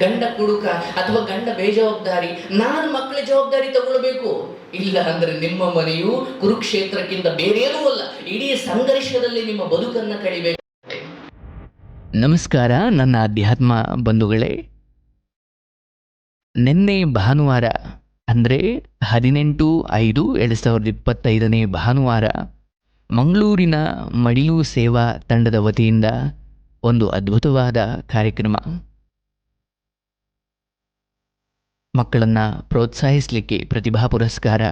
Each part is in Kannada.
ಗಂಡ ಕುಡುಕ ಅಥವಾ ಗಂಡ ಬೇಜವಾಬ್ದಾರಿ, ನಾನು ಮಕ್ಕಳ ಜವಾಬ್ದಾರಿ ತಗೊಳ್ಬೇಕು. ಇಲ್ಲ ಅಂದ್ರೆ ನಿಮ್ಮ ಮನೆಯು ಕುರುಕ್ಷೇತ್ರಕ್ಕಿಂತ ಬೇರೇನೂ ಅಲ್ಲ. ಇಡೀ ಸಂಘರ್ಷದಲ್ಲಿ ನಿಮ್ಮ ಬದುಕನ್ನ ಕಳಿಬೇಕು. ನಮಸ್ಕಾರ, ನನ್ನ ಅಧ್ಯಾತ್ಮ ಬಂಧುಗಳೇ. ನಿನ್ನೆ ಭಾನುವಾರ, ಅಂದರೆ ಹದಿನೆಂಟು ಐದು ಎರಡು ಸಾವಿರದ ಇಪ್ಪತ್ತೈದನೇ ಭಾನುವಾರ, ಮಂಗಳೂರಿನ ಮಡಿಲು ಸೇವಾ ತಂಡದ ವತಿಯಿಂದ ಒಂದು ಅದ್ಭುತವಾದ ಕಾರ್ಯಕ್ರಮ. ಮಕ್ಕಳನ್ನು ಪ್ರೋತ್ಸಾಹಿಸಲಿಕ್ಕೆ ಪ್ರತಿಭಾ ಪುರಸ್ಕಾರ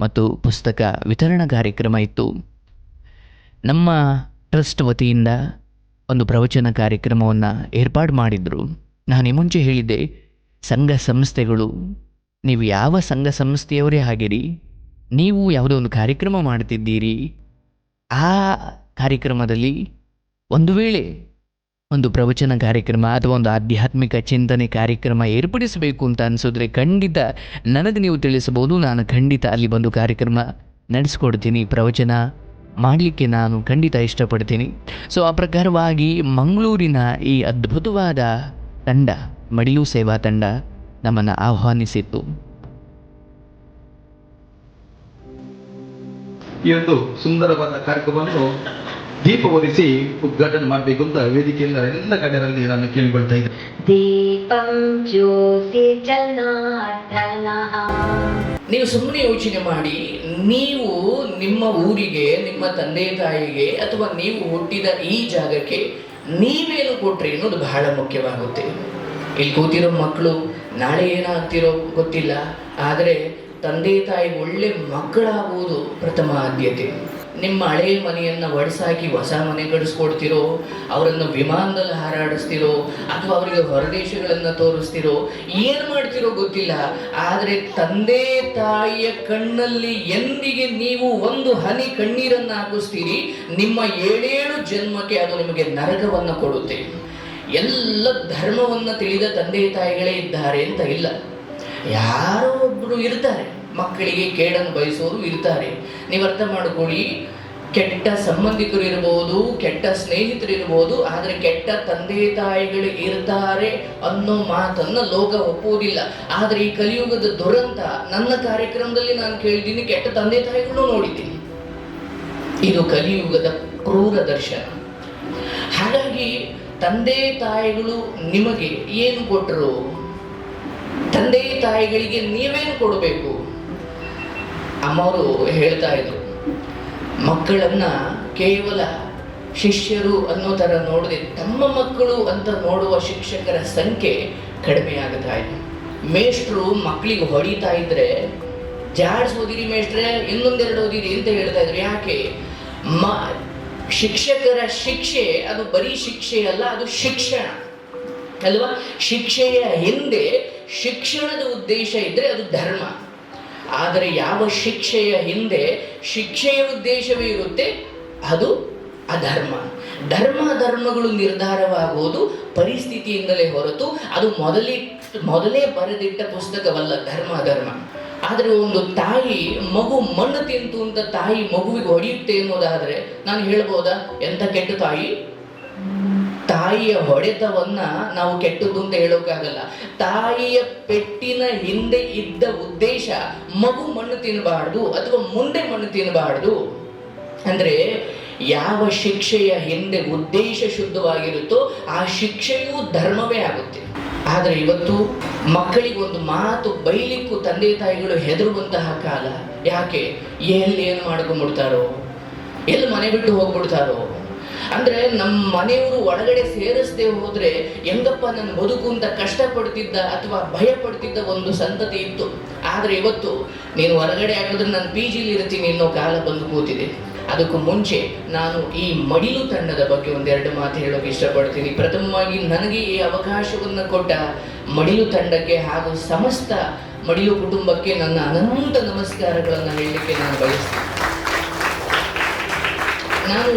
ಮತ್ತು ಪುಸ್ತಕ ವಿತರಣಾ ಕಾರ್ಯಕ್ರಮ ಇತ್ತು. ನಮ್ಮ ಟ್ರಸ್ಟ್ ವತಿಯಿಂದ ಒಂದು ಪ್ರವಚನ ಕಾರ್ಯಕ್ರಮವನ್ನು ಏರ್ಪಾಡು ಮಾಡಿದರು. ನಾನು ಮುಂಚೆ ಹೇಳಿದ್ದೆ, ಸಂಘ ಸಂಸ್ಥೆಗಳು, ನೀವು ಯಾವ ಸಂಘ ಸಂಸ್ಥೆಯವರೇ ಆಗಿರಿ, ನೀವು ಯಾವುದೋ ಒಂದು ಕಾರ್ಯಕ್ರಮ ಮಾಡ್ತಿದ್ದೀರಿ, ಆ ಕಾರ್ಯಕ್ರಮದಲ್ಲಿ ಒಂದು ವೇಳೆ ಒಂದು ಪ್ರವಚನ ಕಾರ್ಯಕ್ರಮ ಅಥವಾ ಒಂದು ಆಧ್ಯಾತ್ಮಿಕ ಚಿಂತನೆ ಕಾರ್ಯಕ್ರಮ ಏರ್ಪಡಿಸಬೇಕು ಅಂತ ಅನಿಸಿದ್ರೆ ಖಂಡಿತ ನನಗೆ ನೀವು ತಿಳಿಸಬಹುದು, ನಾನು ಖಂಡಿತ ಅಲ್ಲಿ ಬಂದು ಕಾರ್ಯಕ್ರಮ ನಡೆಸ್ಕೊಡ್ತೀನಿ, ಪ್ರವಚನ ಮಾಡಲಿಕ್ಕೆ ನಾನು ಖಂಡಿತ ಇಷ್ಟಪಡ್ತೀನಿ. ಸೊ ಆ ಪ್ರಕಾರವಾಗಿ ಮಂಗಳೂರಿನ ಈ ಅದ್ಭುತವಾದ ತಂಡ, ಮಡಿಲು ಸೇವಾ ತಂಡ ನಮ್ಮನ್ನು ಆಹ್ವಾನಿಸಿತ್ತು. ಈ ಒಂದು ಸುಂದರವಾದ ಕಾರ್ಯಕ್ರಮವನ್ನು ದೀಪ ಹೊರಿಸಿ ಉದ್ಘಾಟನೆ ಮಾಡಬೇಕು ಅಂತ ವೇದಿಕೆಯಿಂದ ಎಲ್ಲ ಕಡೆಯಲ್ಲಿ ನಾನು ಕೇಳಿಕೊಳ್ತಾ ಇದ್ದೆ. ದೀಪಂ ಜ್ಯೋತಿ ನೀವು ಸುಮ್ಮನೆ ಯೋಚನೆ ಮಾಡಿ ನೀವು ನಿಮ್ಮ ಊರಿಗೆ ನಿಮ್ಮ ತಂದೆ ತಾಯಿಗೆ ಅಥವಾ ನೀವು ಹುಟ್ಟಿದ ಈ ಜಾಗಕ್ಕೆ ನೀವೇನು ಕೊಟ್ರಿ ಅನ್ನೋದು ಬಹಳ ಮುಖ್ಯವಾಗುತ್ತೆ. ಇಲ್ಲಿ ಕೂತಿರೋ ಮಕ್ಕಳು ನಾಳೆ ಏನಾಗ್ತಿರೋ ಗೊತ್ತಿಲ್ಲ ಆದರೆ ತಂದೆ ತಾಯಿ ಒಳ್ಳೆ ಮಕ್ಕಳಾಗುವುದು ಪ್ರಥಮ ಆದ್ಯತೆ. ನಿಮ್ಮ ಹಳೆಯ ಮನೆಯನ್ನು ಒಡಿಸಾಕಿ ಹೊಸ ಮನೆ ಕಡಿಸ್ಕೊಡ್ತಿರೋ ಅವರನ್ನು ವಿಮಾನದಲ್ಲಿ ಹಾರಾಡಿಸ್ತಿರೋ, ಅಥವಾ ಅವರಿಗೆ ಹೊರದೇಶಗಳನ್ನು ತೋರಿಸ್ತಿರೋ, ಏನು ಮಾಡ್ತಿರೋ ಗೊತ್ತಿಲ್ಲ. ಆದರೆ ತಂದೆ ತಾಯಿಯ ಕಣ್ಣಲ್ಲಿ ಎಂದಿಗೆ ನೀವು ಒಂದು ಹನಿ ಕಣ್ಣೀರನ್ನು ಹಾಕಿಸ್ತೀರಿ, ನಿಮ್ಮ ಏಳೇಳು ಜನ್ಮಕ್ಕೆ ಅದು ನಿಮಗೆ ನರಕವನ್ನು ಕೊಡುತ್ತೆ. ಎಲ್ಲ ಧರ್ಮವನ್ನು ತಿಳಿದ ತಂದೆ ತಾಯಿಗಳೇ ಇದ್ದಾರೆ ಅಂತ ಇಲ್ಲ. ಯಾರೋ ಒಬ್ಬರು ಇರ್ತಾರೆ. ಮಕ್ಕಳಿಗೆ ಕೇಡನ್ನು ಬಯಸೋರು ಇರ್ತಾರೆ ನೀವು ಅರ್ಥ ಮಾಡಿಕೊಳ್ಳಿ, ಕೆಟ್ಟ ಸಂಬಂಧಿಕರು ಇರಬಹುದು, ಕೆಟ್ಟ ಸ್ನೇಹಿತರು ಇರಬಹುದು, ಆದರೆ ಕೆಟ್ಟ ತಂದೆ ತಾಯಿಗಳು ಇರ್ತಾರೆ ಅನ್ನೋ ಮಾತನ್ನ ಲೋಕ ಒಪ್ಪುವುದಿಲ್ಲ. ಆದರೆ ಈ ಕಲಿಯುಗದ ದುರಂತ, ನನ್ನ ಕಾರ್ಯಕ್ರಮದಲ್ಲಿ ನಾನು ಕೇಳಿದ್ದೀನಿ, ಕೆಟ್ಟ ತಂದೆ ತಾಯಿಗಳು ನೋಡಿದ್ದೀನಿ. ಇದು ಕಲಿಯುಗದ ಕ್ರೂರ ದರ್ಶನ. ಹಾಗಾಗಿ ತಂದೆ ತಾಯಿಗಳು ನಿಮಗೆ ಏನು ಕೊಟ್ಟರು ತಂದೆ ತಾಯಿಗಳಿಗೆ ನೀವೇನು ಕೊಡಬೇಕು? ಅಮ್ಮವರು ಹೇಳ್ತಾ ಇದ್ರು, ಮಕ್ಕಳನ್ನ ಕೇವಲ ಶಿಷ್ಯರು ಅನ್ನೋ ಥರ ನೋಡದೆ ತಮ್ಮ ಮಕ್ಕಳು ಅಂತ ನೋಡುವ ಶಿಕ್ಷಕರ ಸಂಖ್ಯೆ ಕಡಿಮೆ ಆಗುತ್ತಾ ಇದೆ. ಮೇಷ್ಟ್ರು ಮಕ್ಕಳಿಗೆ ಹೊಡಿತಾ ಇದ್ರೆ, ಜಾಡ್ಸ್ ಓದಿರಿ ಮೇಷ್ಟ್ರೆ, ಇನ್ನೊಂದೆರಡು ಓದಿರಿ ಅಂತ ಹೇಳ್ತಾ ಇದ್ರು. ಯಾಕೆ? ಮ, ಶಿಕ್ಷಕರ ಶಿಕ್ಷೆ, ಅದು ಬರೀ ಶಿಕ್ಷೆ ಅಲ್ಲ, ಅದು ಶಿಕ್ಷಣ. ಅಲ್ವಾ? ಶಿಕ್ಷೆಯ ಹಿಂದೆ ಶಿಕ್ಷಣದ ಉದ್ದೇಶ ಇದ್ರೆ ಅದು ಧರ್ಮ. ಆದರೆ ಯಾವ ಶಿಕ್ಷೆಯ ಹಿಂದೆ ಶಿಕ್ಷೆಯ ಉದ್ದೇಶವೇ ಇರುತ್ತೆ, ಅದು ಅಧರ್ಮ. ಧರ್ಮ ಧರ್ಮಗಳು ನಿರ್ಧಾರವಾಗುವುದು ಪರಿಸ್ಥಿತಿಯಿಂದಲೇ ಹೊರತು, ಅದು ಮೊದಲೇ ಮೊದಲೇ ಬರೆದಿಟ್ಟ ಪುಸ್ತಕವಲ್ಲ ಧರ್ಮ ಧರ್ಮ. ಆದರೆ ಒಂದು ತಾಯಿ ಮಗು ಮಣ್ಣು ತಿಂತು ಅಂತ ತಾಯಿ ಮಗುವಿಗೆ ಹೊಡೆಯುತ್ತೆ ಎನ್ನುವುದಾದರೆ ನಾನು ಹೇಳ್ಬೋದಾ? ಎಂತ ಕೆಟ್ಟ ತಾಯಿ? ತಾಯಿಯ ಹೊಡೆತವನ್ನ ನಾವು ಕೆಟ್ಟದ್ದು ಅಂತ ಹೇಳೋಕ್ಕಾಗಲ್ಲ ತಾಯಿಯ ಪೆಟ್ಟಿನ ಹಿಂದೆ ಇದ್ದ ಉದ್ದೇಶ ಮಗು ಮಣ್ಣು ತಿನ್ನಬಾರ್ದು ಅಥವಾ ಮುಂದೆ ಮಣ್ಣು ತಿನ್ನಬಾರ್ದು. ಅಂದ್ರೆ ಯಾವ ಶಿಕ್ಷೆಯ ಹಿಂದೆ ಉದ್ದೇಶ ಶುದ್ಧವಾಗಿರುತ್ತೋ ಆ ಶಿಕ್ಷೆಯೂ ಧರ್ಮವೇ ಆಗುತ್ತೆ. ಆದರೆ ಇವತ್ತು ಮಕ್ಕಳಿಗೆ ಒಂದು ಮಾತು ಬೈಲಿಕ್ಕೂ ತಂದೆ ತಾಯಿಗಳು ಹೆದರುವಂತಹ ಕಾಲ ಯಾಕೆ? ಎಲ್ಲಿ ಏನು ಮಾಡ್ಕೊಂಡ್ಬಿಡ್ತಾರೋ? ಎಲ್ಲಿ ಮನೆ ಬಿಟ್ಟು ಹೋಗ್ಬಿಡ್ತಾರೋ? ಅಂದ್ರೆ ನಮ್ಮ ಮನೆಯವರು ಒಳಗಡೆ ಸೇರಿಸದೆ ಹೋದ್ರೆ ಹೆಂಗಪ್ಪ ನನ್ನ ಬದುಕು ಅಂತ ಕಷ್ಟಪಡ್ತಿದ್ದ ಅಥವಾ ಭಯ ಪಡ್ತಿದ್ದ ಒಂದು ಸಂತತಿ ಇತ್ತು. ಆದ್ರೆ ಇವತ್ತು ನೀನು ಹೊರಗಡೆ ಹಾಕಿದ್ರೆ ನಾನು ಪಿ ಜಿಲಿ ಇರ್ತೀನಿ ಅನ್ನೋ ಕಾಲ ಬಂದು ಕೂತಿದೆ. ಅದಕ್ಕೂ ಮುಂಚೆ ನಾನು ಈ ಮಡಿಲು ತಂಡದ ಬಗ್ಗೆ ಒಂದೆರಡು ಮಾತು ಹೇಳೋಕೆ ಇಷ್ಟಪಡ್ತೀನಿ. ಪ್ರಥಮವಾಗಿ ನನಗೆ ಈ ಅವಕಾಶವನ್ನು ಕೊಟ್ಟ ಮಡಿಲು ತಂಡಕ್ಕೆ ಹಾಗೂ ಸಮಸ್ತ ಮಡಿಲು ಕುಟುಂಬಕ್ಕೆ ನನ್ನ ಅನಂತ ನಮಸ್ಕಾರಗಳನ್ನು ಹೇಳಲಿಕ್ಕೆ ನಾನು ಬಯಸ್ತೀನಿ. ನಾನು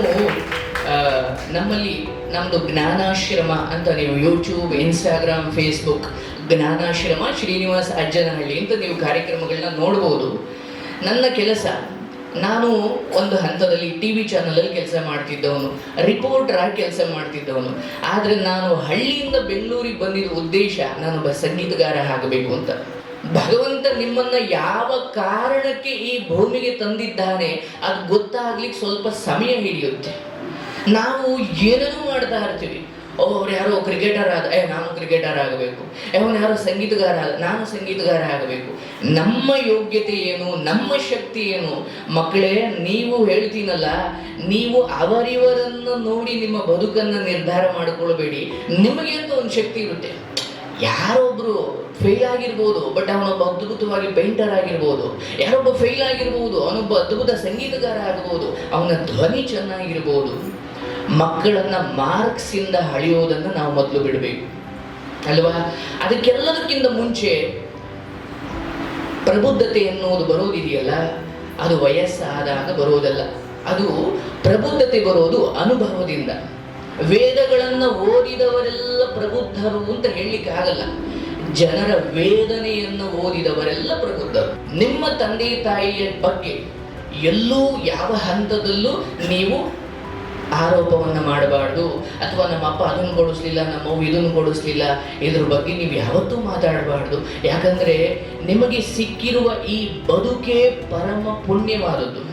ನಮ್ಮಲ್ಲಿ ನಮ್ಮದು ಜ್ಞಾನಾಶ್ರಮ ಅಂತ ನೀವು YouTube Instagram Facebook Jnanashrama, Srinivasa Ajjanahalli ಅಂತ ನೀವು ಕಾರ್ಯಕ್ರಮಗಳನ್ನ ನೋಡ್ಬೋದು. ನನ್ನ ಕೆಲಸ, ನಾನು ಒಂದು ಹಂತದಲ್ಲಿ ಟಿ ವಿ ಚಾನಲಲ್ಲಿ ಕೆಲಸ ಮಾಡ್ತಿದ್ದವನು ರಿಪೋರ್ಟರ್ ಆಗಿ ಕೆಲಸ ಮಾಡ್ತಿದ್ದವನು. ಆದರೆ ನಾನು ಹಳ್ಳಿಯಿಂದ ಬೆಂಗಳೂರಿಗೆ ಬಂದಿದ್ದ ಉದ್ದೇಶ ನಾನೊಬ್ಬ ಸಂಗೀತಗಾರ ಆಗಬೇಕು ಅಂತ. ಭಗವಂತ ನಿಮ್ಮನ್ನ ಯಾವ ಕಾರಣಕ್ಕೆ ಈ ಭೂಮಿಗೆ ತಂದಿದ್ದಾನೆ, ಅದು ಗೊತ್ತಾಗ್ಲಿಕ್ಕೆ ಸ್ವಲ್ಪ ಸಮಯ ಹಿಡಿಯುತ್ತೆ. ನಾವು ಏನೇನೋ ಮಾಡ್ತಾ ಇರ್ತೀವಿ. ಅವ್ರು ಯಾರೋ ಕ್ರಿಕೆಟರ್ ಆದ, ಏ, ನಾನು ಕ್ರಿಕೆಟರ್ ಆಗಬೇಕು. ಅವನು ಯಾರೋ ಸಂಗೀತಗಾರ ಆದ, ನಾನು ಸಂಗೀತಗಾರ ಆಗಬೇಕು. ನಮ್ಮ ಯೋಗ್ಯತೆ ಏನು, ನಮ್ಮ ಶಕ್ತಿ ಏನು? ಮಕ್ಕಳೇ, ನೀವು ಹೇಳ್ತೀನಲ್ಲ, ನೀವು ಅವರಿವರನ್ನು ನೋಡಿ ನಿಮ್ಮ ಬದುಕನ್ನು ನಿರ್ಧಾರ ಮಾಡಿಕೊಳ್ಬೇಡಿ. ನಿಮಗೆ ಒಂದು ಶಕ್ತಿ ಇರುತ್ತೆ. ಯಾರೊಬ್ರು ಫೇಲ್ ಆಗಿರ್ಬೋದು ಬಟ್ ಅವನೊಬ್ಬ ಅದ್ಭುತವಾಗಿ ಪೇಂಟರ್ ಆಗಿರ್ಬೋದು ಯಾರೊಬ್ಬ ಫೇಲ್ ಆಗಿರ್ಬೋದು, ಅವನೊಬ್ಬ ಅದ್ಭುತ ಸಂಗೀತಗಾರ ಆಗ್ಬೋದು, ಅವನ ಧ್ವನಿ ಚೆನ್ನಾಗಿರ್ಬೋದು. ಮಕ್ಕಳನ್ನ ಮಾರ್ಕ್ಸ್ ಇಂದ ಹಳೆಯೋದನ್ನ ನಾವು ಮೊದಲು ಬಿಡಬೇಕು. ಅಲ್ವಾ? ಅದಕ್ಕೆಲ್ಲದಕ್ಕಿಂತ ಮುಂಚೆ ಪ್ರಬುದ್ಧತೆ ಎನ್ನುವುದು ಬರೋದಿದೆಯಲ್ಲ? ಅದು ವಯಸ್ಸಾದಾಗ ಬರೋದಲ್ಲ. ಅದು ಪ್ರಬುದ್ಧತೆ ಬರೋದು ಅನುಭವದಿಂದ. ವೇದಗಳನ್ನು ಓದಿದವರೆಲ್ಲ ಪ್ರಬುದ್ಧರು ಅಂತ ಹೇಳಲಿಕ್ಕೆ ಆಗಲ್ಲ ಜನರ ವೇದನೆಯನ್ನು ಓದಿದವರೆಲ್ಲ ಪ್ರಬುದ್ಧರು. ನಿಮ್ಮ ತಂದೆ ತಾಯಿಯ ಬಗ್ಗೆ ಎಲ್ಲೂ ಯಾವ ಹಂತದಲ್ಲೂ ನೀವು ಆರೋಪವನ್ನ ಮಾಡಬಾರ್ದು ಅಥವಾ ನಮ್ಮ ಅಪ್ಪ ಅದನ್ನು ಕೊಡಿಸ್ಲಿಲ್ಲ ನಮ್ಮ ಅವ್ವ ಇದನ್ನು ಕೊಡಿಸ್ಲಿಲ್ಲ, ಇದ್ರ ಬಗ್ಗೆ ನೀವು ಯಾವತ್ತೂ ಮಾತಾಡಬಾರ್ದು. ಯಾಕಂದರೆ ನಿಮಗೆ ಸಿಕ್ಕಿರುವ ಈ ಬದುಕೇ ಪರಮ ಪುಣ್ಯವಾದದ್ದು.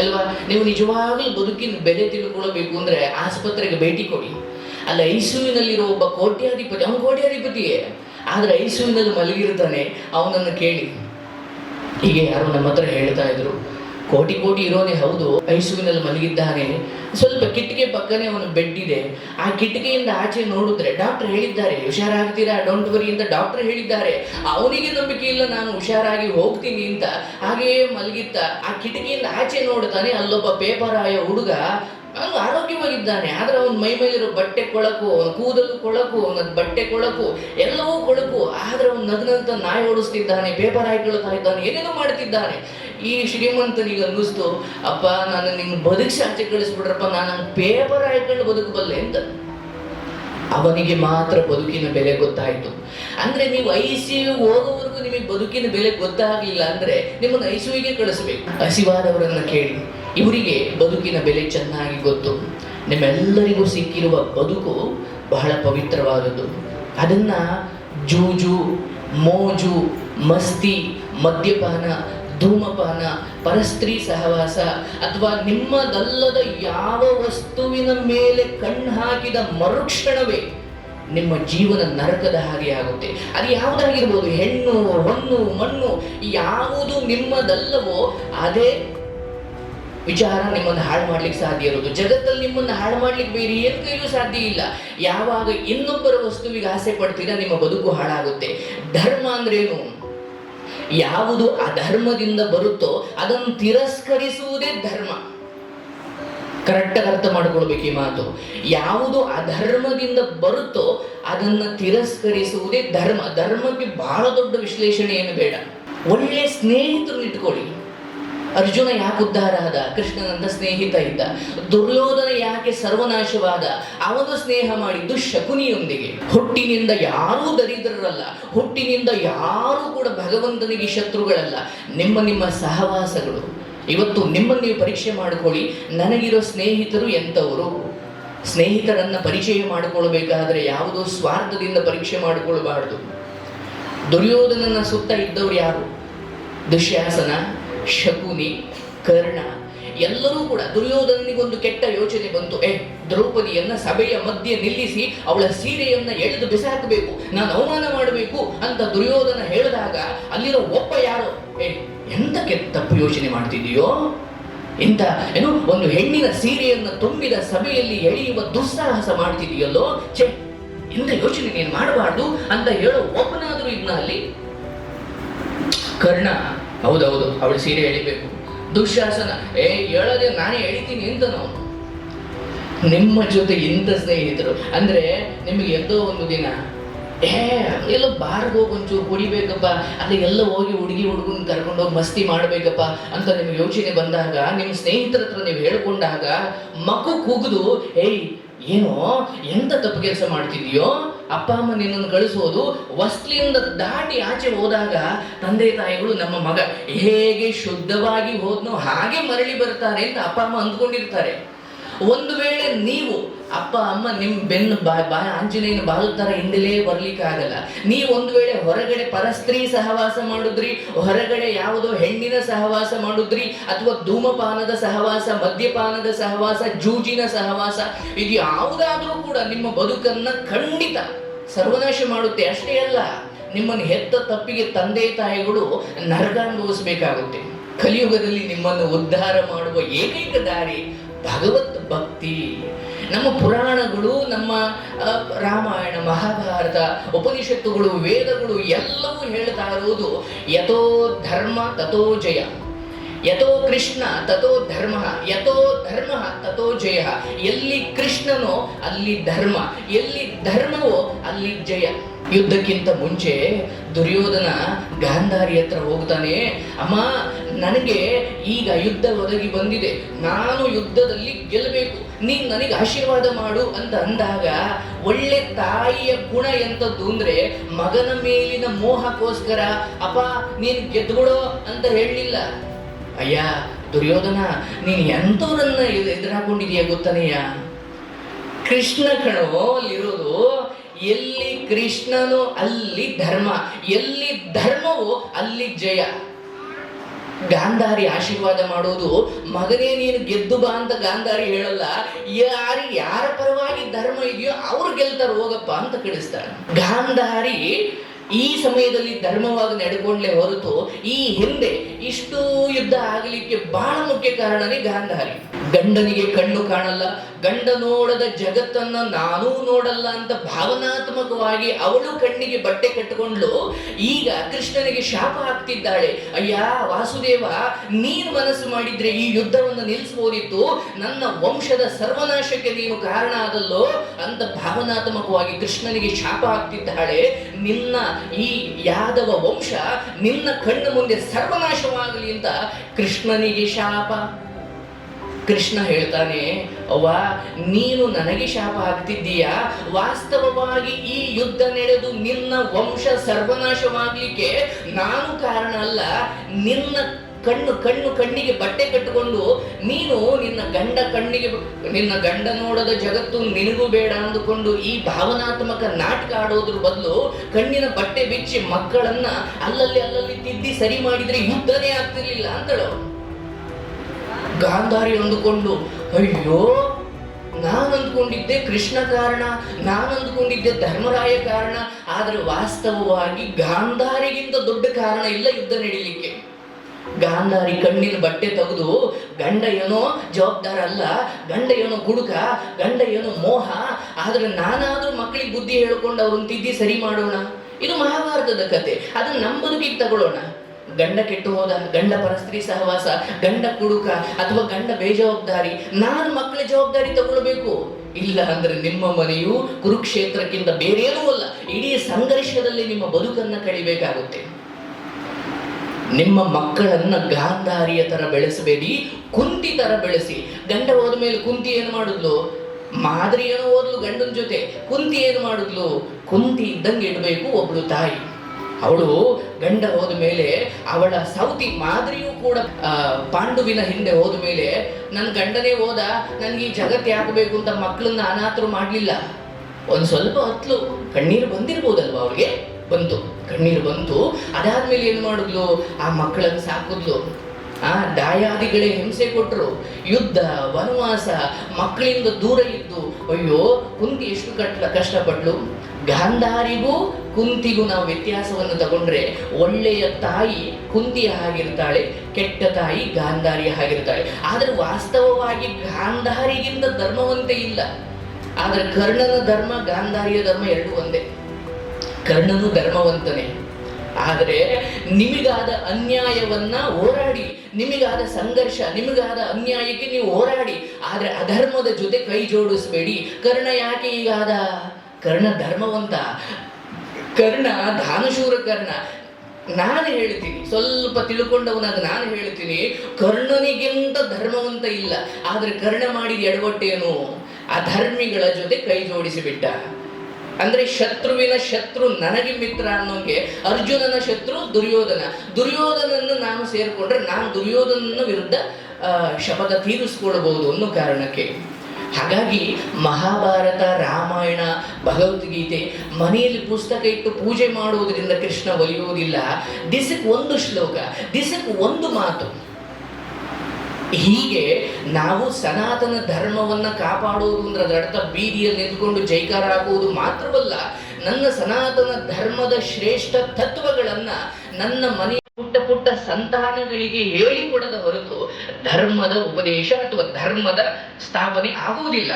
ಅಲ್ವಾ? ನೀವು ನಿಜವಾಗಲೂ ಬದುಕಿನ ಬೆಲೆ ತಿಳ್ಕೊಳ್ಬೇಕು ಅಂದರೆ ಆಸ್ಪತ್ರೆಗೆ ಭೇಟಿ ಕೊಡಿ. ಅಲ್ಲ ಐಸುವಿನಲ್ಲಿರೋ ಒಬ್ಬ ಕೋಟ್ಯಾಧಿಪತಿ, ಅವನು ಕೋಟ್ಯಾಧಿಪತಿಯೇ. ಆದರೆ ಐಸುವಿನಲ್ಲಿ ಮಲಗಿರ್ತಾನೆ, ಅವನನ್ನು ಕೇಳಿ. ಹೀಗೆ ಯಾರೋ ನಮ್ಮ ಹತ್ರ ಹೇಳ್ತಾ ಇದ್ರು. ಕೋಟಿ ಕೋಟಿ ಇರೋದೇ ಹೌದು ಐಸುವಿನಲ್ಲಿ ಮಲಗಿದ್ದಾನೆ ಸ್ವಲ್ಪ ಕಿಟಕಿ ಪಕ್ಕನೆ ಅವನ ಬೆಡ್ ಇದೆ. ಆ ಕಿಟಕಿಯಿಂದ ಆಚೆ ನೋಡಿದ್ರೆ ಡಾಕ್ಟರ್ ಹೇಳಿದ್ದಾರೆ, ಹುಷಾರಾಗ್ತೀರಾ? ಡೋಂಟ್ ವರಿ ಅಂತ ಡಾಕ್ಟರ್ ಹೇಳಿದ್ದಾರೆ. ಅವನಿಗೆ ನಂಬಿಕೆ ಇಲ್ಲ, ನಾನು ಹುಷಾರಾಗಿ ಹೋಗ್ತೀನಿ ಅಂತ. ಹಾಗೆಯೇ ಮಲಗಿತ್ತ ಆ ಕಿಟಕಿಯಿಂದ ಆಚೆ ನೋಡ್ತಾನೆ ಅಲ್ಲೊಬ್ಬ ಪೇಪರ್ ಆಯ ಹುಡುಗ. ಅವನು ಆರೋಗ್ಯವಾಗಿದ್ದಾನೆ, ಆದ್ರೆ ಅವನ ಮೈ ಮೇಲಿರೋ ಬಟ್ಟೆ ಕೊಳಕು, ಅವನ ಕೂದಲು ಕೊಳಕು, ಅವನ ಬಟ್ಟೆ ಕೊಳಕು, ಎಲ್ಲವೂ ಕೊಳಕು, ಆದ್ರೆ ಅವನು ನಗ್ನಂತ ನಾಯಿ ಓಡಿಸ್ತಿದ್ದಾನೆ ಪೇಪರ್ ಹಾಕಿಕೊಳ್ತಾ ಇದ್ದಾನೆ ಏನೇನೋ ಮಾಡ್ತಿದ್ದಾನೆ. ಈ ಶ್ರೀಮಂತನಿಗೆ ಅನ್ನಿಸ್ತು, ಅಪ್ಪ, ನಾನು ನಿನ್ನ ಬದುಕಿಸಿ ಆಚೆ ಕಳಿಸ್ಬಿಡ್ರಪ್ಪ, ನಾನು ಪೇಪರ್ ಹಾಕೊಂಡು ಬದುಕಬಲ್ಲೆ ಅಂತ. ಅವನಿಗೆ ಮಾತ್ರ ಬದುಕಿನ ಬೆಲೆ ಗೊತ್ತಾಯಿತು. ಅಂದ್ರೆ ನೀವು ಐ ಸಿ ಯು ಹೋಗೋವರೆಗೂ ನಿಮಗೆ ಬದುಕಿನ ಬೆಲೆ ಗೊತ್ತಾಗಲಿಲ್ಲ ಅಂದ್ರೆ ನಿಮ್ಮನ್ನು ಐ ಸಿ ಯುಗೆ ಕಳಿಸ್ಬೇಕು. ಹಸಿವಾದವರನ್ನ ಕೇಳಿ. ಇವರಿಗೆ ಬದುಕಿನ ಬೆಲೆ ಚೆನ್ನಾಗಿ ಗೊತ್ತು. ನಿಮ್ಮೆಲ್ಲರಿಗೂ ಸಿಕ್ಕಿರುವ ಬದುಕು ಬಹಳ ಪವಿತ್ರವಾದದ್ದು. ಅದನ್ನು ಜೂಜು, ಮೋಜು, ಮಸ್ತಿ, ಮದ್ಯಪಾನ, ಧೂಮಪಾನ, ಪರಸ್ತ್ರೀ ಸಹವಾಸ ಅಥವಾ ನಿಮ್ಮದಲ್ಲದ ಯಾವ ವಸ್ತುವಿನ ಮೇಲೆ ಕಣ್ಣು ಹಾಕಿದ ಮರುಕ್ಷಣವೇ ನಿಮ್ಮ ಜೀವನ ನರಕದ ಹಾಗೆ ಆಗುತ್ತೆ. ಅದು ಯಾವುದಾಗಿರ್ಬೋದು, ಹೆಣ್ಣು, ಹೊಣ್ಣು, ಮಣ್ಣು, ಯಾವುದು ನಿಮ್ಮದಲ್ಲವೋ ಅದೇ ವಿಚಾರ ನಿಮ್ಮನ್ನು ಹಾಳು ಮಾಡ್ಲಿಕ್ಕೆ ಸಾಧ್ಯ ಇರೋದು ಜಗತ್ತಲ್ಲಿ ನಿಮ್ಮನ್ನು ಹಾಳು ಮಾಡ್ಲಿಕ್ಕೆ ಬೇರೆ ಏನು ಕೈಲೂ ಸಾಧ್ಯ ಇಲ್ಲ. ಯಾವಾಗ ಇನ್ನೊಬ್ಬರ ವಸ್ತುವಿಗೆ ಆಸೆ ಪಡ್ತೀರಾ ನಿಮ್ಮ ಬದುಕು ಹಾಳಾಗುತ್ತೆ. ಧರ್ಮ ಅಂದ್ರೇನು? ಯಾವುದು ಅಧರ್ಮದಿಂದ ಬರುತ್ತೋ ಅದನ್ನು ತಿರಸ್ಕರಿಸುವುದೇ ಧರ್ಮ. ಕರೆಕ್ಟಾಗಿ ಅರ್ಥ ಮಾಡ್ಕೊಳ್ಬೇಕು ಈ ಮಾತು. ಯಾವುದು ಅಧರ್ಮದಿಂದ ಬರುತ್ತೋ ಅದನ್ನು ತಿರಸ್ಕರಿಸುವುದೇ ಧರ್ಮ. ಧರ್ಮಕ್ಕೆ ಬಹಳ ದೊಡ್ಡ ವಿಶ್ಲೇಷಣೆ ಏನು ಬೇಡ. ಒಳ್ಳೆಯ ಸ್ನೇಹಿತರು ಇಟ್ಕೊಳ್ಳಿ. ಅರ್ಜುನ ಯಾಕೆ ಉದ್ಧಾರ ಆದ? ಕೃಷ್ಣನಂತ ಸ್ನೇಹಿತ ಇದ್ದ. ದುರ್ಯೋಧನ ಯಾಕೆ ಸರ್ವನಾಶವಾದ? ಅವನು ಸ್ನೇಹ ಮಾಡಿದ್ದು ಶಕುನಿಯೊಂದಿಗೆ ಹುಟ್ಟಿನಿಂದ ಯಾರೂ ದರಿದ್ರರಲ್ಲ. ಹುಟ್ಟಿನಿಂದ ಯಾರೂ ಕೂಡ ಭಗವಂತನಿಗೆ ಶತ್ರುಗಳಲ್ಲ. ನಿಮ್ಮ ನಿಮ್ಮ ಸಹವಾಸಗಳು. ಇವತ್ತು ನಿಮ್ಮನ್ನು ನೀವು ಪರೀಕ್ಷೆ ಮಾಡಿಕೊಳ್ಳಿ. ನನಗಿರೋ ಸ್ನೇಹಿತರು ಎಂಥವರು? ಸ್ನೇಹಿತರನ್ನ ಪರಿಚಯ ಮಾಡಿಕೊಳ್ಬೇಕಾದ್ರೆ ಯಾವುದೋ ಸ್ವಾರ್ಥದಿಂದ ಪರೀಕ್ಷೆ ಮಾಡಿಕೊಳ್ಬಾರ್ದು. ದುರ್ಯೋಧನನ ಸುತ್ತ ಇದ್ದವರು ಯಾರು? ದುಶ್ಯಾಸನ? ಶಕುನಿ, ಕರ್ಣ, ಎಲ್ಲರೂ ಕೂಡ ದುರ್ಯೋಧನಿಗೊಂದು ಕೆಟ್ಟ ಯೋಚನೆ ಬಂತು. ಏ, ದ್ರೌಪದಿಯನ್ನ ಸಭೆಯ ಮಧ್ಯೆ ನಿಲ್ಲಿಸಿ ಅವಳ ಸೀರೆಯನ್ನ ಎಳೆದು ಬಿಸಾಕಬೇಕು, ನಾನು ಅವಮಾನ ಮಾಡಬೇಕು ಅಂತ ದುರ್ಯೋಧನ ಹೇಳಿದಾಗ ಅಲ್ಲಿರೋ ಒಬ್ಬ ಯಾರು, ಏ ಕೆಟ್ಟ ತಪ್ಪು ಯೋಚನೆ ಮಾಡ್ತಿದೆಯೋ ಇಂಥ, ಏನು, ಒಂದು ಹೆಣ್ಣಿನ ಸೀರೆಯನ್ನು ತುಂಬಿದ ಸಭೆಯಲ್ಲಿ ಎಳೆಯುವ ದುಸ್ಸಾಹಸ ಮಾಡ್ತಿದೆಯಲ್ಲೋ ಚೆ ಇಂಥ ಯೋಚನೆ ನೀನು ಮಾಡಬಾರ್ದು ಅಂತ ಹೇಳೋ ಒಪ್ಪನಾದರೂ ಇದ್ನ ಅಲ್ಲಿ? ಕರ್ಣ ಹೌದೌದು, ಅವಳು ಸೀರೆ ಎಳಿಬೇಕು. ದುಶ್ಯಾಸನ ಏ, ಹೇಳದೆ ನಾನೇ ಎಳಿತೀನಿ ಅಂತ ನಾವು ನಿಮ್ಮ ಜೊತೆ ಇಂಥ ಸ್ನೇಹಿತರು, ಅಂದ್ರೆ ನಿಮಗೆ ಎಂದೋ ಒಂದು ದಿನ, ಏ, ಎಲ್ಲ ಬಾರ್ಗೆ ಒಂಚೂರು ಕುಡಿಬೇಕಪ್ಪ ಅಲ್ಲಿ ಎಲ್ಲ ಹೋಗಿ ಹುಡುಗಿ ಹುಡುಗನ್ ಕರ್ಕೊಂಡೋಗಿ ಮಸ್ತಿ ಮಾಡಬೇಕಪ್ಪ ಅಂತ ನಿಮ್ಗೆ ಯೋಚನೆ ಬಂದಾಗ ನಿಮ್ಮ ಸ್ನೇಹಿತರ ಹತ್ರ ನೀವು ಹೇಳ್ಕೊಂಡಾಗ ಮಗು ಕೂಗುದು, ಏಯ್, ಏನೋ ಎಂಥ ತಪ್ಪು ಕೆಲಸ ಮಾಡ್ತಿದ್ಯೋ ಅಪ್ಪ, ಅಮ್ಮ ನಿನ್ನನ್ನು ಕಳಿಸೋದು ವಸ್ತಿಯಿಂದ ದಾಟಿ ಆಚೆ ಹೋದಾಗ ತಂದೆ ತಾಯಿಗಳು ನಮ್ಮ ಮಗ, ಹೇಗೆ ಶುದ್ಧವಾಗಿ ಹೋದ್ನೋ ಹಾಗೆ ಮರಳಿ ಬರ್ತಾರೆ ಅಂತ ಅಪ್ಪ, ಅಮ್ಮ ಅಂದ್ಕೊಂಡಿರ್ತಾರೆ. ಒಂದು ವೇಳೆ ನೀವು, ಅಪ್ಪ, ಅಮ್ಮ ನಿಮ್ಮ ಬೆನ್ನು ಬಾ ಬಾ, ಆಂಜನೇಯನ ಬಾಲುತ್ತಾರ ತರ ಹಿಂದಲೇ ಬರ್ಲಿಕ್ಕೆ ಆಗಲ್ಲ. ನೀವು ಒಂದು ವೇಳೆ ಹೊರಗಡೆ ಪರಸ್ತ್ರೀ ಸಹವಾಸ ಮಾಡುದ್ರಿ, ಹೊರಗಡೆ ಯಾವುದೋ ಹೆಣ್ಣಿನ ಸಹವಾಸ ಮಾಡುದ್ರಿ, ಅಥವಾ ಧೂಮಪಾನದ ಸಹವಾಸ, ಮದ್ಯಪಾನದ ಸಹವಾಸ, ಜೂಜಿನ ಸಹವಾಸ, ಇದು ಯಾವುದಾದ್ರೂ ಕೂಡ ನಿಮ್ಮ ಬದುಕನ್ನ ಖಂಡಿತ ಸರ್ವನಾಶ ಮಾಡುತ್ತೆ. ಅಷ್ಟೇ ಅಲ್ಲ, ನಿಮ್ಮನ್ನು ಹೆತ್ತ ತಪ್ಪಿಗೆ ತಂದೆ ತಾಯಿಗಳು ನರಕ ಅನುಭವಿಸಬೇಕಾಗುತ್ತೆ ಕಲಿಯುಗದಲ್ಲಿ ನಿಮ್ಮನ್ನು ಉದ್ಧಾರ ಮಾಡುವ ಏಕೈಕ ದಾರಿ ಭಗವತ್ ಭಕ್ತಿ. ನಮ್ಮ ಪುರಾಣಗಳು, ನಮ್ಮ ರಾಮಾಯಣ, ಮಹಾಭಾರತ, ಉಪನಿಷತ್ತುಗಳು, ವೇದಗಳು ಎಲ್ಲವೂ ಹೇಳ್ತಾ ಇರುವುದು ಯಥೋ ಧರ್ಮ ತಥೋ ಜಯ. ಯಥೋ ಕೃಷ್ಣ ತಥೋ ಧರ್ಮ ಯಥೋ ಧರ್ಮ ತಥೋ ಜಯ. ಎಲ್ಲಿ ಕೃಷ್ಣನೋ ಅಲ್ಲಿ ಧರ್ಮ, ಎಲ್ಲಿ ಧರ್ಮವೋ ಅಲ್ಲಿ ಜಯ. ಯುದ್ಧಕ್ಕಿಂತ ಮುಂಚೆ ದುರ್ಯೋಧನ ಗಾಂಧಾರಿ ಹತ್ರ ಹೋಗ್ತಾನೆ, ಅಮ್ಮ, ನನಗೆ ಈಗ ಯುದ್ಧ ಒದಗಿ ಬಂದಿದೆ, ನಾನು ಯುದ್ಧದಲ್ಲಿ ಗೆಲ್ಲಬೇಕು, ನೀನ್ ನನಗೆ ಆಶೀರ್ವಾದ ಮಾಡು ಅಂತ ಅಂದಾಗ ಒಳ್ಳೆ ತಾಯಿಯ ಗುಣ ಎಂಥದ್ದು ಅಂದ್ರೆ, ಮಗನ ಮೇಲಿನ ಮೋಹಕ್ಕೋಸ್ಕರ, ಅಪ್ಪ, ನೀನ್ ಗೆದ್ದುಬಿಡೋ ಅಂತ ಹೇಳಲಿಲ್ಲ ಅಯ್ಯ, ದುರ್ಯೋಧನ, ನೀನು ಎಂಥವ್ರನ್ನ ಎದ್- ಎದುರಾಕೊಂಡಿದೀಯ ಗೊತ್ತನೆಯ? ಕೃಷ್ಣ ಕಣೋ, ಅಲ್ಲಿರೋದು, ಎಲ್ಲಿ ಕೃಷ್ಣನು, ಅಲ್ಲಿ ಧರ್ಮ, ಎಲ್ಲಿ ಧರ್ಮವೋ ಅಲ್ಲಿ ಜಯ. ಗಾಂಧಾರಿ ಆಶೀರ್ವಾದ ಮಾಡೋದು, ಮಗನೇ ನೀನು ಗೆದ್ದು ಬಾ ಅಂತ ಗಾಂಧಾರಿ ಹೇಳಲ್ಲ, ಯಾರಿ, ಯಾರ ಪರವಾಗಿ ಧರ್ಮ ಇದೆಯೋ ಅವ್ರು ಗೆಲ್ತಾರೆ, ಹೋಗಪ್ಪ ಅಂತ ಕಳಿಸ್ತಾಳೆ ಗಾಂಧಾರಿ ಈ ಸಮಯದಲ್ಲಿ ಧರ್ಮವಾಗಿ ನಡ್ಕೊಂಡ್ಲೆ ಹೊರತು ಈ ಹಿಂದೆ ಇಷ್ಟು ಯುದ್ಧ ಆಗಲಿಕ್ಕೆ ಬಹಳ ಮುಖ್ಯ ಕಾರಣನೇ ಗಾಂಧಾರಿ. ಗಂಡನಿಗೆ ಕಣ್ಣು ಕಾಣಲ್ಲ, ಗಂಡ ನೋಡದ ಜಗತ್ತನ್ನ ನಾನೂ ನೋಡಲ್ಲ ಅಂತ ಭಾವನಾತ್ಮಕವಾಗಿ ಅವಳು ಕಣ್ಣಿಗೆ ಬಟ್ಟೆ ಕಟ್ಟಿಕೊಂಡ್ಲು ಈಗ ಕೃಷ್ಣನಿಗೆ ಶಾಪ ಹಾಕ್ತಿದ್ದಾಳೆ. ಅಯ್ಯ, ವಾಸುದೇವ, ನೀನು ಮನಸ್ಸು ಮಾಡಿದ್ರೆ ಈ ಯುದ್ಧವನ್ನು ನಿಲ್ಲಿಸಬಹುದಿತ್ತು ನನ್ನ ವಂಶದ ಸರ್ವನಾಶಕ್ಕೆ ನೀನು ಕಾರಣ ಆದಲ್ಲೋ ಅಂತ ಭಾವನಾತ್ಮಕವಾಗಿ ಕೃಷ್ಣನಿಗೆ ಶಾಪ ಹಾಕ್ತಿದ್ದಾಳೆ. ನಿನ್ನ ಈ ಯಾದವ ವಂಶ ನಿನ್ನ ಕಣ್ಣು ಮುಂದೆ ಸರ್ವನಾಶವಾಗಲಿ ಅಂತ ಕೃಷ್ಣನಿಗೆ ಶಾಪ. ಕೃಷ್ಣ ಹೇಳ್ತಾನೆ, ಅವ್ವ, ನೀನು ನನಗೆ ಶಾಪ ಆಗ್ತಿದ್ದೀಯಾ ವಾಸ್ತವವಾಗಿ ಈ ಯುದ್ಧ ನಡೆದು ನಿನ್ನ ವಂಶ ಸರ್ವನಾಶವಾಗ್ಲಿಕ್ಕೆ ನಾನು ಕಾರಣ ಅಲ್ಲ. ನಿನ್ನ ಕಣ್ಣು ಕಣ್ಣು ಕಣ್ಣಿಗೆ ಬಟ್ಟೆ ಕಟ್ಟಿಕೊಂಡು ನೀನು ನಿನ್ನ ಗಂಡ ಕಣ್ಣಿಗೆ ನಿನ್ನ ಗಂಡ ನೋಡದ ಜಗತ್ತು ನಿನಗೂ ಬೇಡ ಅಂದುಕೊಂಡು ಈ ಭಾವನಾತ್ಮಕ ನಾಟಕ ಆಡೋದ್ರ ಬದಲು ಕಣ್ಣಿನ ಬಟ್ಟೆ ಬಿಚ್ಚಿ ಮಕ್ಕಳನ್ನ ಅಲ್ಲಲ್ಲಿ ಅಲ್ಲಲ್ಲಿ ತಿದ್ದಿ ಸರಿ ಮಾಡಿದ್ರೆ ಯುದ್ಧನೇ ಆಗ್ತಿರ್ಲಿಲ್ಲ ಅಂತಳು. ಗಾಂಧಾರಿ ಅಂದುಕೊಂಡು, ಅಯ್ಯೋ, ನಾನು ಅಂದ್ಕೊಂಡಿದ್ದೆ ಕೃಷ್ಣ ಕಾರಣ, ನಾನು ಅಂದ್ಕೊಂಡಿದ್ದೆ ಧರ್ಮರಾಯ ಕಾರಣ, ಆದರೆ ವಾಸ್ತವವಾಗಿ ಗಾಂಧಾರಿಗಿಂತ ದೊಡ್ಡ ಕಾರಣ ಇಲ್ಲ ಯುದ್ಧ ನಡೀಲಿಕ್ಕೆ. ಗಾಂಧಾರಿ ಕಣ್ಣಿನ ಬಟ್ಟೆ ತೆಗೆದು, ಗಂಡ ಏನೋ ಜವಾಬ್ದಾರ ಅಲ್ಲ, ಗಂಡ ಏನೋ ಗುಡುಕ, ಗಂಡ ಏನೋ ಮೋಹ, ಆದ್ರೆ ನಾನಾದರೂ ಮಕ್ಕಳಿಗೆ ಬುದ್ಧಿ ಹೇಳ್ಕೊಂಡು ಅವ್ರನ್ನ ತಿದ್ದಿ ಸರಿ ಮಾಡೋಣ. ಇದು ಮಹಾಭಾರತದ ಕತೆ, ಅದನ್ನ ನಮ್ಮ ತಗೊಳ್ಳೋಣ. ಗಂಡ ಕೆಟ್ಟು ಹೋದ ಗಂಡ ಪರಸ್ತ್ರೀ ಸಹವಾಸ, ಗಂಡ ಕುಡುಕ ಅಥವಾ ಗಂಡ ಬೇಜವಾಬ್ದಾರಿ, ನಾನು ಮಕ್ಕಳ ಜವಾಬ್ದಾರಿ ತಗೊಳ್ಬೇಕು. ಇಲ್ಲ ಅಂದ್ರೆ ನಿಮ್ಮ ಮನೆಯು ಕುರುಕ್ಷೇತ್ರಕ್ಕಿಂತ ಬೇರೇನೂ ಅಲ್ಲ, ಇಡೀ ಸಂಘರ್ಷದಲ್ಲಿ ನಿಮ್ಮ ಬದುಕನ್ನ ಕಳಿಬೇಕಾಗುತ್ತೆ. ನಿಮ್ಮ ಮಕ್ಕಳನ್ನ ಗಾಂಧಾರಿಯ ತರ ಬೆಳೆಸಬೇಡಿ, ಕುಂತಿ ತರ ಬೆಳೆಸಿ. ಗಂಡ ಹೋದ ಮೇಲೆ ಕುಂತಿ ಏನು ಮಾಡಿದ್ಲು? ಮಾದರಿ ಏನೋ ಓದ್ಲು ಗಂಡನ ಜೊತೆ. ಕುಂತಿ ಏನು ಮಾಡಿದ್ಲು? ಕುಂತಿ ಇದ್ದಂಗೆ ಇಡಬೇಕು ಒಬ್ಳು ತಾಯಿ. ಅವಳು ಗಂಡ ಹೋದ ಮೇಲೆ ಅವಳ ಸೌತಿ ಮಾದರಿಯೂ ಕೂಡ ಪಾಂಡುವಿನ ಹಿಂದೆ ಹೋದ ಮೇಲೆ ನನ್ನ ಗಂಡನೇ ಹೋದ, ನನ್ಗೆ ಈ ಜಗತ್ತು ಯಾಕಬೇಕು ಅಂತ ಮಕ್ಕಳನ್ನ ಅನಾಥರು ಮಾಡಲಿಲ್ಲ. ಒಂದು ಸ್ವಲ್ಪ ಹೊತ್ತು ಕಣ್ಣೀರು ಬಂದಿರ್ಬೋದಲ್ವಾ ಅವ್ರಿಗೆ? ಬಂತು. ಕಣ್ಣೀರು ಬಂತು. ಅದಾದ್ಮೇಲೆ ಏನು ಮಾಡಿದ್ಲು? ಆ ಮಕ್ಕಳನ್ನು ಸಾಕಿದ್ಲು. ಆ, ದಾಯಾದಿಗಳೇ ಹಿಂಸೆ ಕೊಟ್ಟರು ಯುದ್ಧ, ವನವಾಸ, ಮಕ್ಕಳಿಂದ ದೂರ ಇದ್ದು, ಅಯ್ಯೋ, ಕುಂತಿ ಎಷ್ಟು ಕಟ್ಟ ಕಷ್ಟಪಟ್ಲು? ಗಾಂಧಾರಿಗೂ ಕುಂತಿಗೂ ನಾವು ವ್ಯತ್ಯಾಸವನ್ನು ತಗೊಂಡ್ರೆ ಒಳ್ಳೆಯ ತಾಯಿ ಕುಂತಿಯ ಆಗಿರ್ತಾಳೆ ಕೆಟ್ಟ ತಾಯಿ ಗಾಂಧಾರಿಯ ಆಗಿರ್ತಾಳೆ ಆದರೆ ವಾಸ್ತವವಾಗಿ ಗಾಂಧಾರಿಗಿಂತ ಧರ್ಮವಂತೆ ಇಲ್ಲ. ಆದರೆ ಕರ್ಣನ ಧರ್ಮ, ಗಾಂಧಾರಿಯ ಧರ್ಮ ಎರಡು ಒಂದೇ. ಕರ್ಣನು ಧರ್ಮವಂತನೇ. ಆದರೆ ನಿಮಗಾದ ಅನ್ಯಾಯವನ್ನ ಹೋರಾಡಿ, ನಿಮಗಾದ ಸಂಘರ್ಷ, ನಿಮಗಾದ ಅನ್ಯಾಯಕ್ಕೆ ನೀವು ಹೋರಾಡಿ, ಆದರೆ ಅಧರ್ಮದ ಜೊತೆ ಕೈ ಜೋಡಿಸಬೇಡಿ. ಕರ್ಣ ಯಾಕೆ ಈಗಾದ ಕರ್ಣ ಧರ್ಮವಂತ ಕರ್ಣ ದಾನಶೂರ ಕರ್ಣ ನಾನು ಹೇಳ್ತೀನಿ. ಸ್ವಲ್ಪ ತಿಳ್ಕೊಂಡವನಾಗ ನಾನು ಹೇಳ್ತೀನಿ ಕರ್ಣನಿಗಿಂತ ಧರ್ಮವಂತ ಇಲ್ಲ. ಆದರೆ ಕರ್ಣ ಮಾಡಿದ ಎಡವಟ್ಟೇನು ಧರ್ಮಿಗಳ ಜೊತೆ ಕೈ ಜೋಡಿಸಿಬಿಟ್ಟ. ಅಂದ್ರೆ ಶತ್ರುವಿನ ಶತ್ರು ನನಗೆ ಮಿತ್ರ ಅನ್ನೋಂಗೆ ಅರ್ಜುನನ ಶತ್ರು ದುರ್ಯೋಧನ. ದುರ್ಯೋಧನನ್ನು ನಾನು ಸೇರಿಕೊಂಡ್ರೆ ನಾನು ದುರ್ಯೋಧನನ ವಿರುದ್ಧ ಆ, ಶಪಥ ತೀರಿಸ್ಕೊಳ್ಬಹುದು ಅನ್ನೋ ಕಾರಣಕ್ಕೆ. ಹಾಗಾಗಿ ಮಹಾಭಾರತ ರಾಮಾಯಣ, ಭಗವದ್ಗೀತೆ ಮನೆಯಲ್ಲಿ ಪುಸ್ತಕ ಇಟ್ಟು ಪೂಜೆ ಮಾಡುವುದರಿಂದ ಕೃಷ್ಣ ಒಲಿಯುವುದಿಲ್ಲ. ದಿಸಕ್ಕೆ ಒಂದು ಶ್ಲೋಕ ದಿಸಕ್ಕೆ ಒಂದು ಮಾತು. ಹೀಗೆ ನಾವು ಸನಾತನ ಧರ್ಮವನ್ನ ಕಾಪಾಡುವುದು ಅಂದ್ರೆ ಅದರ ಅರ್ಥ ಬೀದಿಯಲ್ಲಿ ನಿಂತ್ಕೊಂಡು ಜೈಕಾರ ಹಾಕುವುದು ಮಾತ್ರವಲ್ಲ, ನನ್ನ ಸನಾತನ ಧರ್ಮದ ಶ್ರೇಷ್ಠ ತತ್ವಗಳನ್ನ ನನ್ನ ಮನೆಯ ಪುಟ್ಟ ಪುಟ್ಟ ಸಂತಾನಗಳಿಗೆ ಹೇಳಿಕೊಡದ ಹೊರತು ಧರ್ಮದ ಉಪದೇಶ ಅಥವಾ ಧರ್ಮದ ಸ್ಥಾಪನೆ ಆಗುವುದಿಲ್ಲ.